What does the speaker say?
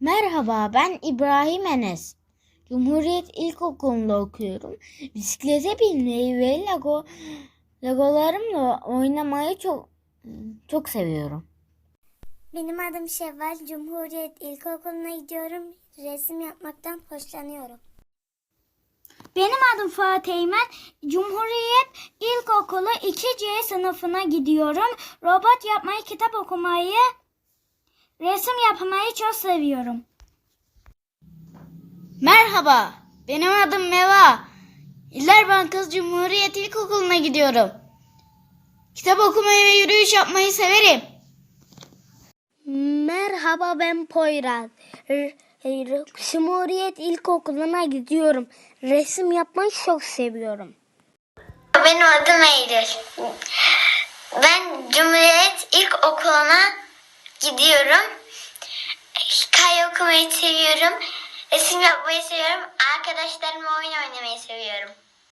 Merhaba, ben İbrahim Enes. Cumhuriyet İlkokulu'nda okuyorum. Bisiklete binmeyi ve Lego Legolarımla oynamayı çok çok seviyorum. Benim adım Şevval. Cumhuriyet İlkokulu'na gidiyorum. Resim yapmaktan hoşlanıyorum. Benim adım Fatih Eymen. Cumhuriyet İlkokulu 2C sınıfına gidiyorum. Robot yapmayı, kitap okumayı, resim yapmayı çok seviyorum. Merhaba, benim adım Meva. İller Bankası Cumhuriyet İlkokulu'na gidiyorum. Kitap okumayı ve yürüyüş yapmayı severim. Merhaba ben Poyraz. Cumhuriyet İlkokulu'na gidiyorum. Resim yapmayı çok seviyorum. Benim adım Eylül. Ben Cumhuriyet İlkokulu'na gidiyorum. Hikaye okumayı seviyorum. Resim yapmayı seviyorum. Arkadaşlarımla oyun oynamayı seviyorum.